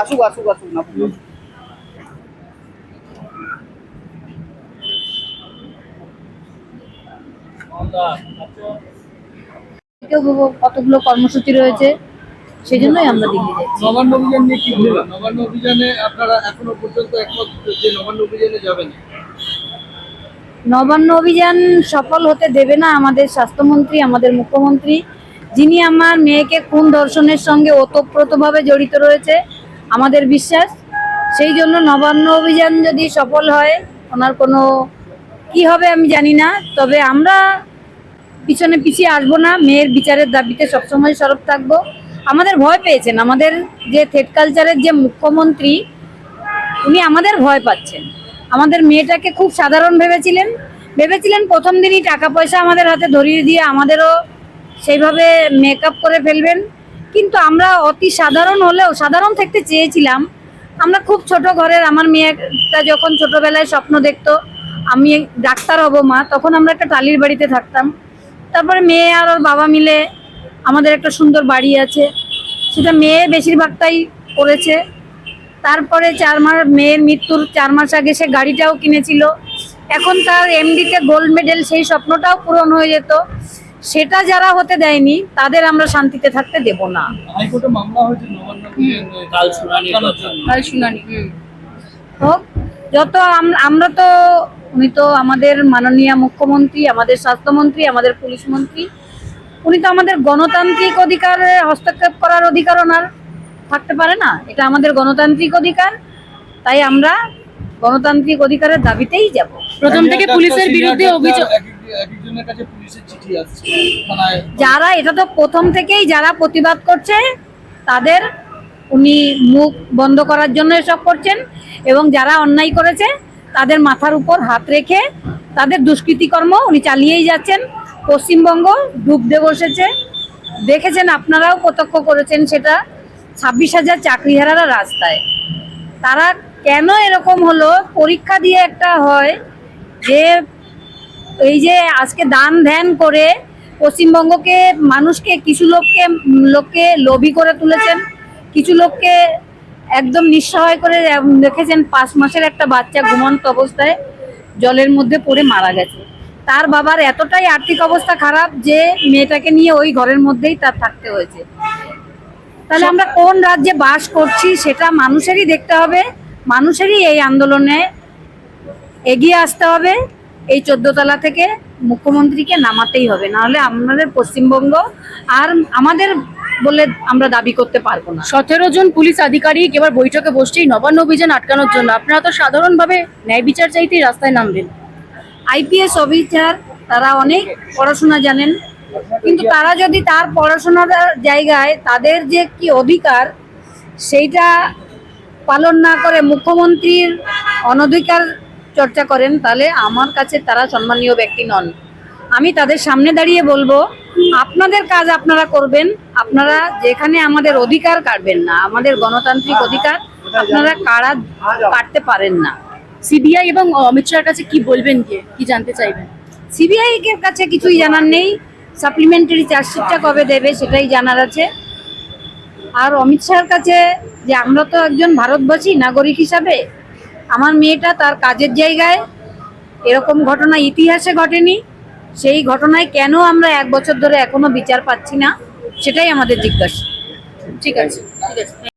আসুক আসুক আসুক না কতগুলো কর্মসূচি রয়েছে সেই জন্যই আমরা দিল্লি যাচ্ছি। নবান্ন অভিযান নিয়ে কি বলবেন? নবান্ন অভিযানে আপনারা এখনও পর্যন্ত একমত যে নবান্ন অভিযানে যাবেন? নবান্ন অভিযান সফল হতে দেবে না আমাদের স্বাস্থ্যমন্ত্রী আমাদের মুখ্যমন্ত্রী। যিনি আমার মেয়েকে খুন দর্শনের সঙ্গে ওতপ্রোতভাবে জড়িত রয়েছে, আমাদের বিশ্বাস, সেই জন্য নবান্ন অভিযান যদি সফল হয়, ওনার কোনো কি হবে আমি জানি না, তবে আমরা পিছনে পিছিয়ে আসব না, মেয়ের বিচারের দাবিতে সবসময় সরব থাকব। আমাদের ভয় পেয়েছেন, আমাদের যে থেট কালচারের যে মুখ্যমন্ত্রী, উনি আমাদের ভয় পাচ্ছেন। আমাদের মেয়েটাকে খুব সাধারণ ভেবেছিলেন ভেবেছিলেন প্রথম দিনই টাকা পয়সা আমাদের হাতে ধরিয়ে দিয়ে আমাদেরও সেইভাবে মেকআপ করে ফেলবেন। কিন্তু আমরা অতি সাধারণ হলেও, সাধারণ থাকতে চেয়েছিলাম। আমরা খুব ছোট ঘরের, আমার মেয়েটা যখন ছোটবেলায় স্বপ্ন দেখতো, আমি ডাক্তার হব মা, তখন আমরা একটা টালির বাড়িতে থাকতাম। তারপরে মেয়ে আর ওর বাবা মিলে আমাদের একটা সুন্দর বাড়ি আছে। সেটা মেয়ে বেশিরভাগটাই করেছে। তারপরে চার মাস, মেয়ের মৃত্যুর চার মাস আগে সে গাড়িটাও কিনেছিল। এখন তার এমডিতে গোল্ড মেডেল সেই স্বপ্নটাও পূরণ হয়ে যেত। সেটা যারা হতে দেয়নি তাদের আমরা শান্তিতে থাকতে দেব না হাইকোর্টে মামলা হয়েছে কাল শুনানির আটকানোর কথা। জন্য। কাল শুনানি হোক যত আম- আমরা তো উনি তো আমাদের মাননীয় মুখ্যমন্ত্রী আমাদের স্বাস্থ্যমন্ত্রী আমাদের পুলিশ মন্ত্রী উনি তো আমাদের গণতান্ত্রিক অধিকারে হস্তক্ষেপ করার অধিকার ওনার থাকতে পারে না এটা আমাদের গণতান্ত্রিক অধিকার তাই আমরা গণতান্ত্রিক অধিকারের দাবিতেই যাব প্রথম থেকে পুলিশের বিরুদ্ধে অভিযোগ কাছে পুলিশের চিঠি আসছে। যারা, এটা তো প্রথম থেকেই যারা প্রতিবাদ করছে, তাদের উনি মুখ বন্ধ করার জন্য এসব করছেন এবং যারা অন্যায় করেছে, তাদের মাথার উপর হাত রেখে তাদের দুষ্কৃতিকর্ম উনি চালিয়েই যাচ্ছেন। পশ্চিমবঙ্গ ডুবতে বসেছে। দেখেছেন আপনারাও প্রত্যক্ষ করেছেন সেটা ছাব্বিশ হাজার চাকরিহারারা রাস্তায়। তারা কেন এরকম হলো? পরীক্ষা দিয়ে একটা হয় যে এই যে আজকে দান ধ্যান করে পশ্চিমবঙ্গকে মানুষকে কিছু লোককে লোককে লোভী করে তুলেছেন, কিছু লোককে একদম নিঃসহায় করে রেখেছেন। পাঁচ মাসের একটা বাচ্চা ঘুমন্ত অবস্থায় জলের মধ্যে পড়ে মারা গেছে। তার বাবার এতটাই আর্থিক অবস্থা খারাপ যে মেয়েটাকে নিয়ে ওই ঘরের মধ্যেই তার থাকতে হয়েছে। তাহলে আমরা কোন রাজ্যে বাস করছি সেটা মানুষেরই দেখতে হবে, মানুষেরই এই আন্দোলনে এগিয়ে আসতে হবে। এই চোদ্দতলা থেকে মুখ্যমন্ত্রীকে নামাতেই হবে নাহলে আমাদের পশ্চিমবঙ্গ আর আমাদের বলে আমরা দাবি করতে পারব না। সতেরো জন পুলিশ আধিকারিক এবার বৈঠকে বসছেই নবান্ন অভিযান আটকানোর জন্য। আপনারা তো সাধারণভাবে ন্যায় বিচার চাইতেই রাস্তায় নামবেন। আইপিএস অফিসার তারা অনেক পড়াশোনা জানেন কিন্তু তারা যদি তার পড়াশোনার জায়গায় তাদের যে কি অধিকার সেইটা পালন না করে মুখ্যমন্ত্রীর অনধিকার চর্চা করেন তাহলে আমার কাছে তারা সম্মানীয় ব্যক্তি নন। আমি তাদের সামনে দাঁড়িয়ে বলব আপনাদের কাজ আপনারা করবেন আপনারা যেখানে আমাদের অধিকার কাটবেন না আমাদের গণতান্ত্রিক অধিকার আপনারা কারা কাটতে পারেন না। সিবিআই এবং অমিত শাহের কাছে কি বলবেন গিয়ে? কি জানতে চাইবেন? সিবিআই এর কাছে কিছুই জানার নেই। সাপ্লিমেন্টারি চার্জশিটটা কবে দেবে সেটাই জানার আছে। আর অমিত শাহের কাছে যে আমরা তো একজন ভারতবাসী নাগরিক হিসাবে আমার মেয়েটা তার কাজের জায়গায় এরকম ঘটনা ইতিহাসে ঘটেনি। সেই ঘটনায় কেন আমরা এক বছর ধরে এখনও বিচার পাচ্ছি না, সেটাই আমাদের জিজ্ঞাসা। ঠিক আছে। ঠিক আছে।